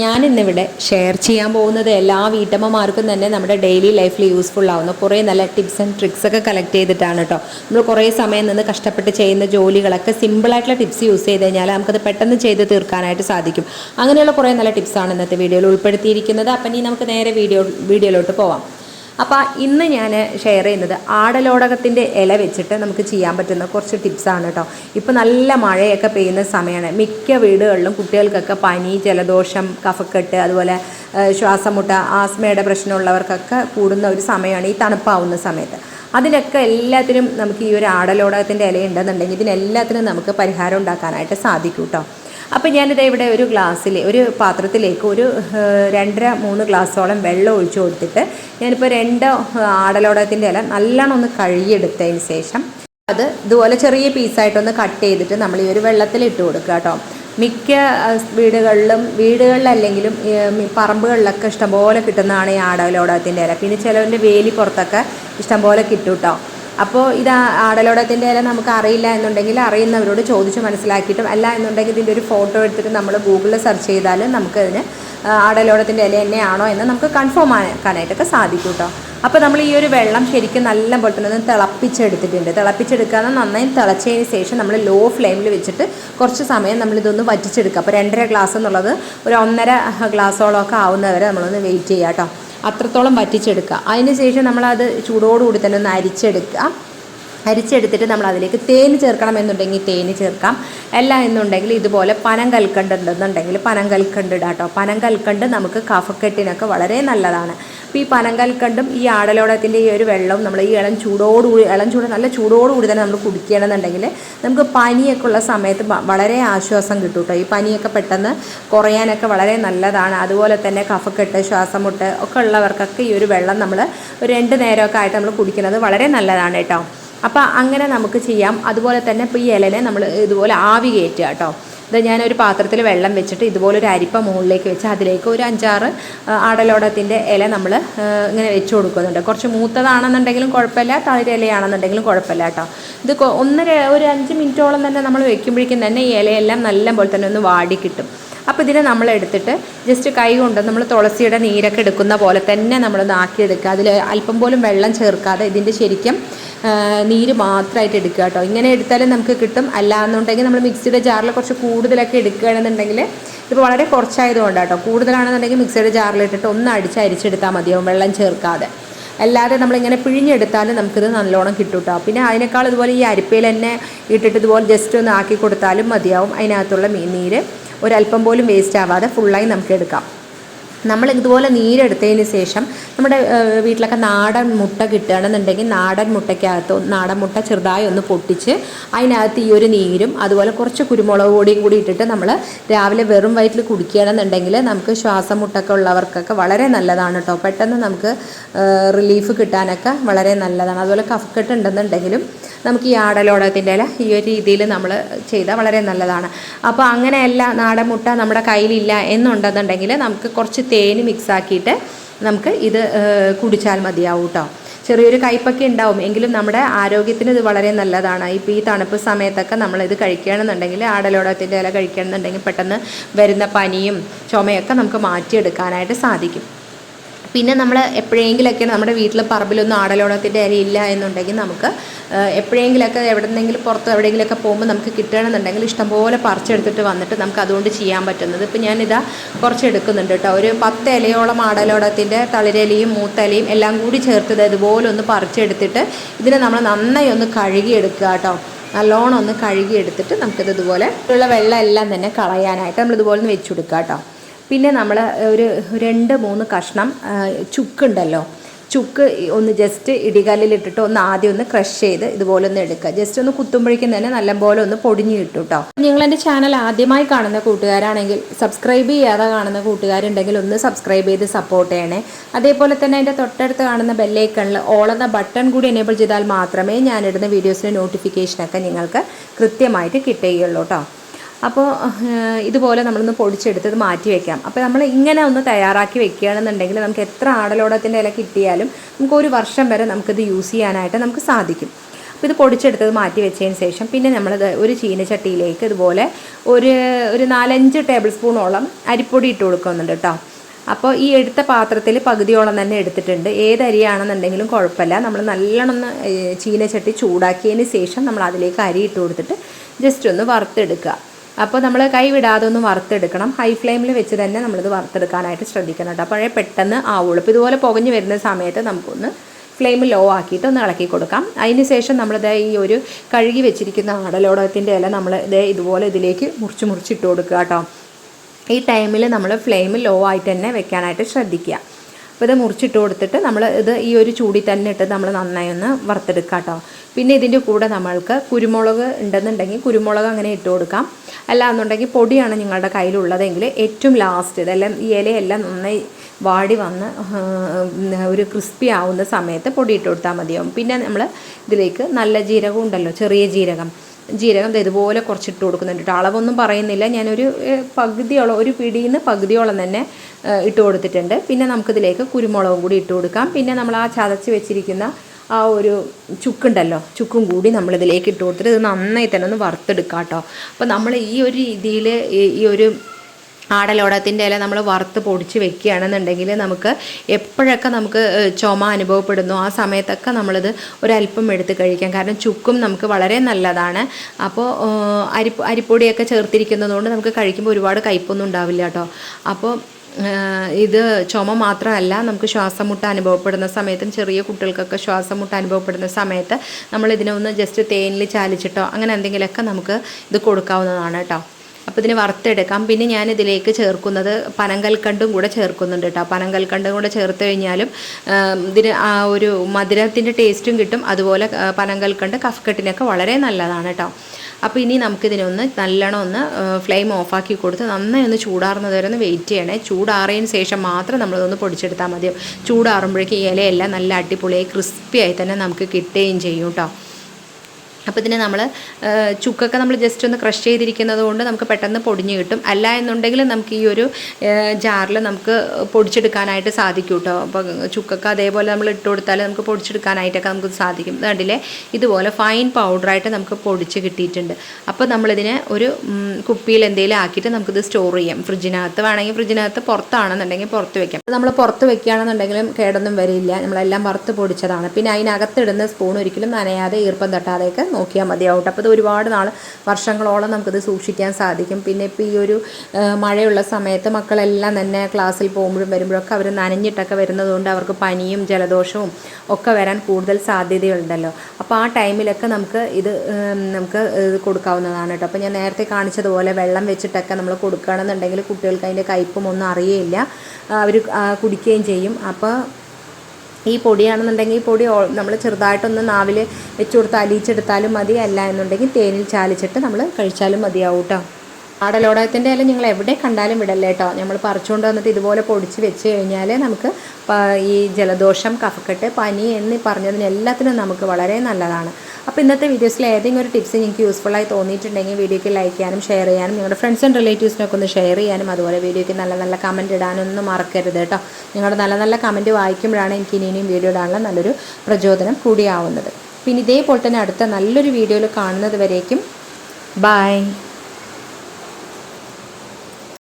ഞാൻ ഇന്നിവിടെ ഷെയർ ചെയ്യാൻ പോകുന്നത് എല്ലാ വീട്ടമ്മമാർക്കും തന്നെ നമ്മുടെ ഡെയിലി ലൈഫിൽ യൂസ്ഫുൾ ആവുന്ന. കുറേ നല്ല ടിപ്സ് ആൻഡ് ട്രിക്സ് ഒക്കെ കളക്ട് ചെയ്തിട്ടാണ് കേട്ടോ നമ്മൾ കുറേ സമയം നിന്ന് കഷ്ടപ്പെട്ട് ചെയ്യുന്ന ജോലികളൊക്കെ സിമ്പിളായിട്ടുള്ള ടിപ്സ് യൂസ് ചെയ്ത് കഴിഞ്ഞാൽ നമുക്കത് പെട്ടെന്ന് ചെയ്ത് തീർക്കാനായിട്ട് സാധിക്കും. അങ്ങനെയുള്ള കുറേ നല്ല ടിപ്സാണ് ഇന്നത്തെ വീഡിയോയിൽ ഉൾപ്പെടുത്തിയിരിക്കുന്നത്. അപ്പം ഇനി നമുക്ക് നേരെ വീഡിയോ വീഡിയോയിലോട്ട് പോവാം. അപ്പോൾ ഇന്ന് ഞാൻ ഷെയർ ചെയ്യുന്നത് ആടലോടകത്തിന്റെ ഇല വെച്ചിട്ട് നമുക്ക് ചെയ്യാൻ പറ്റുന്ന കുറച്ച് ടിപ്സാണ് കേട്ടോ ഇപ്പോൾ നല്ല മഴയൊക്കെ പെയ്യുന്ന സമയമാണ് മിക്ക വീടുകളിലും കുട്ടികൾക്കൊക്കെ പനി ജലദോഷം കഫക്കെട്ട് അതുപോലെ ശ്വാസമുട്ട ആസ്മയുടെ പ്രശ്നമുള്ളവർക്കൊക്കെ കൂടുന്ന ഒരു സമയമാണ് ഈ തണുപ്പാവുന്ന സമയത്ത്. അതിനൊക്കെ എല്ലാത്തിനും നമുക്ക് ഈ ഒരു ആടലോടകത്തിന്റെ ഇല ഉണ്ടെന്നുണ്ടെങ്കിൽ ഇതിനെല്ലാത്തിനും നമുക്ക് പരിഹാരം ഉണ്ടാക്കാനായിട്ട് സാധിക്കും കേട്ടോ അപ്പോൾ ഞാനിത് ഇവിടെ ഒരു ഗ്ലാസ്സിൽ ഒരു പാത്രത്തിലേക്ക് ഒരു രണ്ടര മൂന്ന് ഗ്ലാസ്സോളം വെള്ളം ഒഴിച്ചു കൊടുത്തിട്ട് ഞാനിപ്പോൾ രണ്ട് ആടലോടകത്തിന്റെ ഇല നല്ലോണം ഒന്ന് കഴുകിയെടുത്തതിന് ശേഷം അത് ഇതുപോലെ ചെറിയ പീസായിട്ടൊന്ന് കട്ട് ചെയ്തിട്ട് നമ്മൾ ഈ ഒരു വെള്ളത്തിൽ ഇട്ട് കൊടുക്കുക കേട്ടോ. മിക്ക വീടുകളിലും വീടുകളിലല്ലെങ്കിലും പറമ്പുകളിലൊക്കെ ഇഷ്ടംപോലെ കിട്ടുന്നതാണ് ഈ ആടലോടകത്തിന്റെ ഇല. പിന്നെ ചിലവന്റെ വേലി പുറത്തൊക്കെ ഇഷ്ടംപോലെ കിട്ടും കേട്ടോ. അപ്പോൾ ഇത് ആടലോടത്തിന്റെ ഇല നമുക്ക് അറിയില്ല എന്നുണ്ടെങ്കിൽ അറിയുന്നവരോട് ചോദിച്ച് മനസ്സിലാക്കിയിട്ടും അല്ല എന്നുണ്ടെങ്കിൽ ഇതിന്റെ ഒരു ഫോട്ടോ എടുത്തിട്ട് നമ്മൾ ഗൂഗിളിൽ സെർച്ച് ചെയ്താലും നമുക്കതിന് ആടലോടത്തിന്റെ ഇല തന്നെയാണോ എന്ന് നമുക്ക് കൺഫേം ആക്കാനായിട്ടൊക്കെ സാധിക്കും കേട്ടോ അപ്പോൾ നമ്മൾ ഈ ഒരു വെള്ളം ശരിക്കും നല്ല പോലെ തന്നെ ഒന്ന് തിളപ്പിച്ചെടുത്തിട്ടുണ്ട്. തിളപ്പിച്ചെടുക്കാതെ നന്നായി തിളച്ചതിന് ശേഷം നമ്മൾ ലോ ഫ്ലെയിമിൽ വെച്ചിട്ട് കുറച്ച് സമയം നമ്മളിതൊന്ന് വറ്റിച്ചെടുക്കുക. അപ്പോൾ രണ്ടര ഗ്ലാസ് എന്നുള്ളത് ഒരു ഒന്നര ഗ്ലാസോളം ഒക്കെ ആവുന്നവരെ നമ്മളൊന്ന് വെയിറ്റ് ചെയ്യാം കേട്ടോ അത്രത്തോളം വറ്റിച്ചെടുക്കുക. അതിന് ശേഷം നമ്മളത് ചൂടോടുകൂടി തന്നെ ഒന്ന് അരിച്ചെടുക്കുക. അരിച്ചെടുത്തിട്ട് നമ്മൾ അതിലേക്ക് തേൻ ചേർക്കണം എന്നുണ്ടെങ്കിൽ തേൻ ചേർക്കാം. അല്ല എന്നുണ്ടെങ്കിൽ ഇതുപോലെ പനം കൽക്കണ്ട് ഉണ്ടെന്നുണ്ടെങ്കിൽ പനം കൽക്കണ്ട് ഇടാം കേട്ടോ പനം കൽക്കണ്ട് നമുക്ക് കഫക്കെട്ടിനൊക്കെ വളരെ നല്ലതാണ്. അപ്പോൾ ഈ പനം കൽക്കണ്ടും ഈ ആടലോടത്തിന്റെ ഈ ഒരു വെള്ളവും നമ്മൾ ഈ ഇളം ചൂടോടുകൂടി ഇളം ചൂട് നല്ല ചൂടോടുകൂടി തന്നെ നമ്മൾ കുടിക്കുകയാണെന്നുണ്ടെങ്കിൽ നമുക്ക് പനിയൊക്കെ ഉള്ള സമയത്ത് വളരെ ആശ്വാസം കിട്ടും കേട്ടോ ഈ പനിയൊക്കെ പെട്ടെന്ന് കുറയാനൊക്കെ വളരെ നല്ലതാണ്. അതുപോലെ തന്നെ കഫക്കെട്ട് ശ്വാസമുട്ട് ഒക്കെ ഉള്ളവർക്കൊക്കെ ഈ ഒരു വെള്ളം നമ്മൾ രണ്ട് നേരമൊക്കെ ആയിട്ട് നമ്മൾ കുടിക്കുന്നത് വളരെ നല്ലതാണ് കേട്ടോ അപ്പോൾ അങ്ങനെ നമുക്ക് ചെയ്യാം. അതുപോലെ തന്നെ ഇപ്പോൾ ഈ ഇലനെ നമ്മൾ ഇതുപോലെ ആവി കയറ്റുക കേട്ടോ. ഇത് ഞാനൊരു പാത്രത്തിൽ വെള്ളം വെച്ചിട്ട് ഇതുപോലെ ഒരു അരിപ്പ മുകളിലേക്ക് വെച്ച് അതിലേക്ക് ഒരു അഞ്ചാറ് ആടലോടത്തിന്റെ ഇല നമ്മൾ ഇങ്ങനെ വെച്ച് കൊടുക്കുന്നുണ്ട്. കുറച്ച് മൂത്തതാണെന്നുണ്ടെങ്കിലും കുഴപ്പമില്ല തളിര ഇലയാണെന്നുണ്ടെങ്കിലും കുഴപ്പമില്ല കേട്ടോ. ഇത് ഒന്നര ഒരു അഞ്ച് മിനിറ്റോളം തന്നെ നമ്മൾ വെക്കുമ്പോഴേക്കും തന്നെ ഈ ഇലയെല്ലാം നല്ല പോലെ തന്നെ ഒന്ന് വാടി കിട്ടും. അപ്പോൾ ഇതിനെ നമ്മൾ എടുത്തിട്ട് ജസ്റ്റ് കൈ കൊണ്ട് നമ്മൾ തുളസിയുടെ നീരൊക്കെ എടുക്കുന്ന പോലെ തന്നെ നമ്മളൊന്ന് ആക്കിയെടുക്കുക. അതിൽ അല്പം പോലും വെള്ളം ചേർക്കാതെ ഇതിന്റെ ശരിക്കും നീര് മാത്രമായിട്ട് എടുക്കുക കേട്ടോ. ഇങ്ങനെ എടുത്താലും നമുക്ക് കിട്ടും. അല്ലാന്നുണ്ടെങ്കിൽ നമ്മൾ മിക്സിയുടെ ജാറിൽ കുറച്ച് കൂടുതലൊക്കെ എടുക്കുകയാണെന്നുണ്ടെങ്കിൽ ഇപ്പോൾ വളരെ കുറച്ചായതുകൊണ്ട് കേട്ടോ. കൂടുതലാണെന്നുണ്ടെങ്കിൽ മിക്സിയുടെ ജാറിലിട്ടിട്ട് ഒന്ന് അടിച്ച് അരിച്ചെടുത്താൽ മതിയാവും വെള്ളം ചേർക്കാതെ. അല്ലാതെ നമ്മളിങ്ങനെ പിഴിഞ്ഞെടുത്താലും നമുക്കിത് നല്ലോണം കിട്ടും കേട്ടോ. പിന്നെ അതിനേക്കാൾ ഇതുപോലെ ഈ അരിപ്പയിൽ തന്നെ ഇട്ടിട്ട് ഇതുപോലെ ജസ്റ്റ് ഒന്ന് ആക്കി കൊടുത്താലും മതിയാവും. അതിനകത്തുള്ള മീൻ നീര് ഒരല്പം പോലും വേസ്റ്റ് ആവാതെ ഫുള്ളായി നമുക്ക് എടുക്കാം. നമ്മൾ ഇതുപോലെ നീരെടുത്തതിന് ശേഷം നമ്മുടെ വീട്ടിലൊക്കെ നാടൻ മുട്ട കിട്ടുകയാണെന്നുണ്ടെങ്കിൽ നാടൻ മുട്ടയ്ക്കകത്ത് നാടൻ മുട്ട ചെറുതായി ഒന്ന് പൊട്ടിച്ച് അതിനകത്ത് ഈ ഒരു നീരും അതുപോലെ കുറച്ച് കുരുമുളക് പൊടിയും കൂടി ഇട്ടിട്ട് നമ്മൾ രാവിലെ വെറും വയറ്റിൽ കുടിക്കുകയാണെന്നുണ്ടെങ്കിൽ നമുക്ക് ശ്വാസം മുട്ടൊക്കെ ഉള്ളവർക്കൊക്കെ വളരെ നല്ലതാണ് കേട്ടോ പെട്ടെന്ന് നമുക്ക് റിലീഫ് കിട്ടാനൊക്കെ വളരെ നല്ലതാണ്. അതുപോലെ കഫക്കെട്ട് ഉണ്ടെന്നുണ്ടെങ്കിലും നമുക്ക് ഈ ആടലോടകത്തിന്റെ ഇല ഈ ഒരു രീതിയിൽ നമ്മൾ ചെയ്താൽ വളരെ നല്ലതാണ്. അപ്പോൾ അങ്ങനെയല്ല നാടൻ മുട്ട നമ്മുടെ കയ്യിലില്ല എന്നുണ്ടെന്നുണ്ടെങ്കിൽ നമുക്ക് കുറച്ച് തേന് മിക്സാക്കിയിട്ട് നമുക്ക് ഇത് കുടിച്ചാൽ മതിയാവും കേട്ടോ ചെറിയൊരു കയ്പൊക്കെ ഉണ്ടാവും. എങ്കിലും നമ്മുടെ ആരോഗ്യത്തിന് ഇത് വളരെ നല്ലതാണ്. ഇപ്പോൾ ഈ തണുപ്പ് സമയത്തൊക്കെ നമ്മൾ ഇത് കഴിക്കുകയാണെന്നുണ്ടെങ്കിൽ ആടലോടകത്തിന്റെ ഇല കഴിക്കുകയാണെന്നുണ്ടെങ്കിൽ പെട്ടെന്ന് വരുന്ന പനിയും ചുമയൊക്കെ നമുക്ക് മാറ്റിയെടുക്കാനായിട്ട് സാധിക്കും. പിന്നെ നമ്മൾ എപ്പോഴെങ്കിലൊക്കെ നമ്മുടെ വീട്ടിൽ പറമ്പിലൊന്നും ആടലോടത്തിന്റെ ഇല ഇല്ല എന്നുണ്ടെങ്കിൽ നമുക്ക് എപ്പോഴെങ്കിലൊക്കെ എവിടെന്നെങ്കിലും പുറത്ത് എവിടെയെങ്കിലുമൊക്കെ പോകുമ്പോൾ നമുക്ക് കിട്ടണമെന്നുണ്ടെങ്കിൽ ഇഷ്ടംപോലെ പറിച്ചെടുത്തിട്ട് വന്നിട്ട് നമുക്ക് അതുകൊണ്ട് ചെയ്യാൻ പറ്റുന്നത്. ഇപ്പം ഞാനിതാ കുറച്ച് എടുക്കുന്നുണ്ട് കേട്ടോ. ഒരു പത്ത് ഇലയോളം ആടലോടത്തിന്റെ തളിരലയും മൂത്തലയും എല്ലാം കൂടി ചേർത്തത് ഇതുപോലെ ഒന്ന് പറിച്ചെടുത്തിട്ട് ഇതിനെ നമ്മൾ നന്നായി ഒന്ന് കഴുകിയെടുക്കുക കേട്ടോ. നല്ലോണം ഒന്ന് കഴുകിയെടുത്തിട്ട് നമുക്കിത് ഇതുപോലെ ഉള്ള വെള്ളം എല്ലാം തന്നെ കളയാനായിട്ട് നമ്മൾ ഇതുപോലെ ഒന്ന് വെച്ചു കൊടുക്കുക കേട്ടോ. പിന്നെ നമ്മൾ ഒരു രണ്ട് മൂന്ന് കഷ്ണം ചുക്കുണ്ടല്ലോ. ചുക്ക് ഒന്ന് ജസ്റ്റ് ഇടികല്ലിലിട്ടിട്ട് ഒന്ന് ആദ്യം ഒന്ന് ക്രഷ് ചെയ്ത് ഇതുപോലെ ഒന്ന് എടുക്കുക. ജസ്റ്റ് ഒന്ന് കുത്തുമ്പോഴേക്കും തന്നെ നല്ലപോലെ ഒന്ന് പൊടിഞ്ഞു കിട്ടും കേട്ടോ നിങ്ങൾ എന്റെ ചാനൽ ആദ്യമായി കാണുന്ന കൂട്ടുകാരാണെങ്കിൽ സബ്സ്ക്രൈബ് ചെയ്യാതെ കാണുന്ന കൂട്ടുകാരുണ്ടെങ്കിൽ ഒന്ന് സബ്സ്ക്രൈബ് ചെയ്ത് സപ്പോർട്ട് ചെയ്യണേ. അതേപോലെ തന്നെ എന്റെ തൊട്ടടുത്ത് കാണുന്ന ബെല്ലൈക്കണിൽ ഓൾ എന്ന ബട്ടൺ കൂടി എനേബിൾ ചെയ്താൽ മാത്രമേ ഞാനിടുന്ന വീഡിയോസിന്റെ നോട്ടിഫിക്കേഷനൊക്കെ നിങ്ങൾക്ക് കൃത്യമായിട്ട് കിട്ടുകയുള്ളൂ കേട്ടോ അപ്പോൾ ഇതുപോലെ നമ്മളൊന്ന് പൊടിച്ചെടുത്ത് ഇത് മാറ്റി വെക്കാം. അപ്പോൾ നമ്മൾ ഇങ്ങനെ ഒന്ന് തയ്യാറാക്കി വെക്കുകയാണെന്നുണ്ടെങ്കിൽ നമുക്ക് എത്ര ആടലോടത്തിന്റെ ഇല കിട്ടിയാലും നമുക്ക് ഒരു വർഷം വരെ നമുക്കിത് യൂസ് ചെയ്യാനായിട്ട് നമുക്ക് സാധിക്കും. അപ്പോൾ ഇത് പൊടിച്ചെടുത്തത് മാറ്റി വെച്ചതിന് ശേഷം പിന്നെ നമ്മൾ ഒരു ചീനച്ചട്ടിയിലേക്ക് ഇതുപോലെ ഒരു ഒരു നാലഞ്ച് ടേബിൾ സ്പൂണോളം അരിപ്പൊടി ഇട്ട് കൊടുക്കുന്നുണ്ട് കേട്ടോ. അപ്പോൾ ഈ എടുത്ത പാത്രത്തിൽ പകുതിയോളം തന്നെ എടുത്തിട്ടുണ്ട്. ഏത് അരിയാണെന്നുണ്ടെങ്കിലും കുഴപ്പമില്ല. നമ്മൾ നല്ലോണം ചീനച്ചട്ടി ചൂടാക്കിയതിന് ശേഷം നമ്മൾ അതിലേക്ക് അരി ഇട്ട് കൊടുത്തിട്ട് ജസ്റ്റ് ഒന്ന് വറുത്തെടുക്കുക. അപ്പോൾ നമ്മൾ കൈ വിടാതെ ഒന്ന് വറുത്തെടുക്കണം. ഹൈ ഫ്ലെയിമിൽ വെച്ച് തന്നെ നമ്മളിത് വറുത്തെടുക്കാനായിട്ട് ശ്രദ്ധിക്കണം കേട്ടോ. അപ്പോഴേ പെട്ടെന്ന് ആവുള്ളൂ. അപ്പോൾ ഇതുപോലെ പുകഞ്ഞ് വരുന്ന സമയത്ത് നമുക്കൊന്ന് ഫ്ലെയിം ലോ ആക്കിയിട്ട് ഒന്ന് ഇളക്കി കൊടുക്കാം. അതിന് ശേഷം നമ്മളിത് ഈ ഒരു കഴുകി വെച്ചിരിക്കുന്ന ആടലോടകത്തിന്റെ ഇല നമ്മൾ ഇത് ഇതുപോലെ ഇതിലേക്ക് മുറിച്ച് മുറിച്ചിട്ട് കൊടുക്കുക കേട്ടോ. ഈ ടൈമിൽ നമ്മൾ ഫ്ലെയിം ലോ ആയിട്ട് തന്നെ വെക്കാനായിട്ട് ശ്രദ്ധിക്കുക. അപ്പോൾ ഇത് മുറിച്ചിട്ട് കൊടുത്തിട്ട് നമ്മൾ ഇത് ഈ ഒരു ചൂടി തന്നെ ഇട്ട് നമ്മൾ നന്നായി ഒന്ന് വറുത്തെടുക്കുക കേട്ടോ പിന്നെ ഇതിന്റെ കൂടെ നമ്മൾക്ക് കുരുമുളക് ഉണ്ടെന്നുണ്ടെങ്കിൽ കുരുമുളക് അങ്ങനെ ഇട്ട് കൊടുക്കാം. അല്ല എന്നുണ്ടെങ്കിൽ പൊടിയാണ് നിങ്ങളുടെ കയ്യിലുള്ളതെങ്കിൽ ഏറ്റവും ലാസ്റ്റ് ഇതെല്ലാം ഈ ഇലയെല്ലാം നന്നായി വാടി വന്ന് ഒരു ക്രിസ്പി ആവുന്ന സമയത്ത് പൊടി ഇട്ട് കൊടുത്താൽ മതിയാവും. പിന്നെ നമ്മൾ ഇതിലേക്ക് നല്ല ജീരകം ഉണ്ടല്ലോ ചെറിയ ജീരകം. ജീരകം ഇതുപോലെ കുറച്ചിട്ട് കൊടുക്കുന്നുണ്ട് കേട്ടോ അളവൊന്നും പറയുന്നില്ല. ഞാനൊരു പകുതിയോളം ഒരു പിടിയിൽ നിന്ന് പകുതിയോളം തന്നെ ഇട്ട് കൊടുത്തിട്ടുണ്ട്. പിന്നെ നമുക്കിതിലേക്ക് കുരുമുളകും കൂടി ഇട്ട് കൊടുക്കാം. പിന്നെ നമ്മൾ ആ ചതച്ച് വെച്ചിരിക്കുന്ന ആ ഒരു ചുക്കുണ്ടല്ലോ ചുക്കും കൂടി നമ്മളിതിലേക്ക് ഇട്ട് കൊടുത്തിട്ട് ഇത് നന്നായി തന്നെ ഒന്ന് വറുത്തെടുക്കാം കേട്ടോ അപ്പോൾ നമ്മൾ ഈ ഒരു രീതിയിൽ ഈ ഒരു ആടലോടത്തിന്റെ ഇല നമ്മൾ വറുത്ത് പൊടിച്ച് വെക്കുകയാണെന്നുണ്ടെങ്കിൽ നമുക്ക് എപ്പോഴൊക്കെ നമുക്ക് ചുമ അനുഭവപ്പെടുന്നു ആ സമയത്തൊക്കെ നമ്മളിത് ഒരല്പം എടുത്ത് കഴിക്കാം. കാരണം ചുക്കും നമുക്ക് വളരെ നല്ലതാണ്. അപ്പോൾ അരി അരിപ്പൊടിയൊക്കെ ചേർത്തിരിക്കുന്നതുകൊണ്ട് നമുക്ക് കഴിക്കുമ്പോൾ ഒരുപാട് കയ്പൊന്നും ഉണ്ടാവില്ല കേട്ടോ. അപ്പോൾ ഇത് ചുമ മാത്രമല്ല നമുക്ക് ശ്വാസം മുട്ട് അനുഭവപ്പെടുന്ന സമയത്തും ചെറിയ കുട്ടികൾക്കൊക്കെ ശ്വാസം മുട്ട് അനുഭവപ്പെടുന്ന സമയത്ത് നമ്മൾ ഇതിനെ ഒന്ന് ജസ്റ്റ് തേനിൽ ചാലിച്ചിട്ടോ അങ്ങനെ എന്തെങ്കിലുമൊക്കെ നമുക്ക് ഇത് കൊടുക്കാവുന്നതാണ് കേട്ടോ. അപ്പോൾ ഇതിന് വറുത്തെടുക്കാം. പിന്നെ ഞാൻ ഇതിലേക്ക് ചേർക്കുന്നത് പനങ്കൽക്കണ്ടും കൂടെ ചേർക്കുന്നുണ്ട് കേട്ടോ. പനങ്കൽക്കണ്ടും കൂടെ ചേർത്ത് കഴിഞ്ഞാലും ഇതിന് ആ ഒരു മധുരത്തിന്റെ ടേസ്റ്റും കിട്ടും. അതുപോലെ പനങ്കൽക്കണ്ട് കഫ്കെട്ടിനൊക്കെ വളരെ നല്ലതാണ് കേട്ടോ. അപ്പോൾ ഇനി നമുക്കിതിനൊന്ന് നല്ലോണം ഒന്ന് ഫ്ലെയിം ഓഫാക്കി കൊടുത്ത് നന്നായി ഒന്ന് ചൂടാറുന്നത് വരെ ഒന്ന് വെയിറ്റ് ചെയ്യണേ. ചൂടാറിയതിന് ശേഷം മാത്രം നമ്മളിതൊന്ന് പൊടിച്ചെടുത്താൽ മതിയാവും. ചൂടാറുമ്പോഴേക്കും ഇലയെല്ലാം നല്ല അടിപൊളിയായി ക്രിസ്പിയായി തന്നെ നമുക്ക് കിട്ടുകയും ചെയ്യും കേട്ടോ. അപ്പോൾ ഇതിനെ നമ്മൾ ചുക്കൊക്കെ നമ്മൾ ജസ്റ്റ് ഒന്ന് ക്രഷ് ചെയ്തിരിക്കുന്നത് കൊണ്ട് നമുക്ക് പെട്ടെന്ന് പൊടിഞ്ഞ് കിട്ടും. അല്ല എന്നുണ്ടെങ്കിൽ നമുക്ക് ഈ ഒരു ജാറിൽ നമുക്ക് പൊടിച്ചെടുക്കാനായിട്ട് സാധിക്കും കേട്ടോ അപ്പോൾ ചുക്കൊക്കെ അതേപോലെ നമ്മൾ ഇട്ട് കൊടുത്താൽ നമുക്ക് പൊടിച്ചെടുക്കാനായിട്ടൊക്കെ നമുക്ക് സാധിക്കും. കണ്ടില്ലേ? ഇതുപോലെ ഫൈൻ പൗഡറായിട്ട് നമുക്ക് പൊടിച്ച് കിട്ടിയിട്ടുണ്ട്. അപ്പോൾ നമ്മളിതിനെ ഒരു കുപ്പിയിൽ എന്തെങ്കിലും ആക്കിയിട്ട് നമുക്കിത് സ്റ്റോർ ചെയ്യാം. ഫ്രിഡ്ജിനകത്ത് വേണമെങ്കിൽ ഫ്രിഡ്ജിനകത്ത് പുറത്താണെന്നുണ്ടെങ്കിൽ പുറത്ത് വെക്കാം. നമ്മൾ പുറത്ത് വെക്കുകയാണെന്നുണ്ടെങ്കിലും കേടൊന്നും വരില്ല. നമ്മളെല്ലാം വറുത്ത് പൊടിച്ചതാണ്. പിന്നെ അതിനകത്തിടുന്ന സ്പൂൺ ഒരിക്കലും നനയാതെ ഈർപ്പം തട്ടാതെയൊക്കെ നോക്കിയാൽ മതിയാവട്ടെ. അപ്പോൾ ഇത് ഒരുപാട് നാൾ വർഷങ്ങളോളം നമുക്കിത് സൂക്ഷിക്കാൻ സാധിക്കും. പിന്നെ ഇപ്പോൾ ഈ ഒരു മഴയുള്ള സമയത്ത് മക്കളെല്ലാം തന്നെ ക്ലാസ്സിൽ പോകുമ്പോഴും വരുമ്പോഴൊക്കെ അവർ നനഞ്ഞിട്ടൊക്കെ വരുന്നതുകൊണ്ട് അവർക്ക് പനിയും ജലദോഷവും ഒക്കെ വരാൻ കൂടുതൽ സാധ്യതയുണ്ടല്ലോ. അപ്പോൾ ആ ടൈമിലൊക്കെ നമുക്ക് ഇത് നമുക്ക് ഇത് കൊടുക്കാവുന്നതാണ് കേട്ടോ. അപ്പോൾ ഞാൻ നേരത്തെ കാണിച്ചതുപോലെ വെള്ളം വെച്ചിട്ടൊക്കെ നമ്മൾ കൊടുക്കുകയാണെന്നുണ്ടെങ്കിൽ കുട്ടികൾക്ക് അതിന്റെ കയ്പും ഒന്നും അറിയേയില്ല. അവർ കുടിക്കുകയും ചെയ്യും. അപ്പോൾ ഈ പൊടിയാണെന്നുണ്ടെങ്കിൽ ഈ പൊടി നമ്മൾ ചെറുതായിട്ടൊന്ന് നാവിൽ വെച്ച് കൊടുത്ത് അലിയിച്ചെടുത്താലും മതി. അല്ല എന്നുണ്ടെങ്കിൽ തേനിൽ ചാലിച്ചിട്ട് നമ്മൾ കഴിച്ചാലും മതിയാവും കേട്ടോ ആടലോടകത്തിന്റെ ഇല നിങ്ങൾ എവിടെ കണ്ടാലും വിടല്ലേ കേട്ടോ. നമ്മൾ പറിച്ചുകൊണ്ട് വന്നിട്ട് ഇതുപോലെ പൊടിച്ച് വെച്ച് കഴിഞ്ഞാൽ നമുക്ക് ഈ ജലദോഷം കഫക്കെട്ട് പനി എന്ന് പറഞ്ഞതിന് എല്ലാത്തിനും നമുക്ക് വളരെ നല്ലതാണ്. അപ്പോൾ ഇന്നത്തെ വീഡിയോസിൽ ഏതെങ്കിലും ഒരു ടിപ്സ് നിങ്ങൾക്ക് യൂസ്ഫുള്ളായി തോന്നിയിട്ടുണ്ടെങ്കിൽ വീഡിയോയ്ക്ക് ലൈക്ക് ചെയ്യാനും ഷെയർ ചെയ്യാനും നിങ്ങളുടെ ഫ്രണ്ട്സ് ആൻഡ് റിലേറ്റീവ്സിനൊക്കെ ഒന്ന് ഷെയർ ചെയ്യാനും അതുപോലെ വീഡിയോയ്ക്ക് നല്ല നല്ല കമന്റ് ഇടാനൊന്നും മറക്കരുത് കേട്ടോ. നിങ്ങളുടെ നല്ല നല്ല കമന്റ് വായിക്കുമ്പോഴാണ് എനിക്ക് ഇനി ഇനിയും വീഡിയോ ഇടാനുള്ള നല്ലൊരു പ്രചോദനം കൂടിയാവുന്നത്. പിന്നെ ഇതേപോലെ തന്നെ അടുത്ത നല്ലൊരു വീഡിയോയിൽ കാണുന്നത് വരേക്കും. ബൈ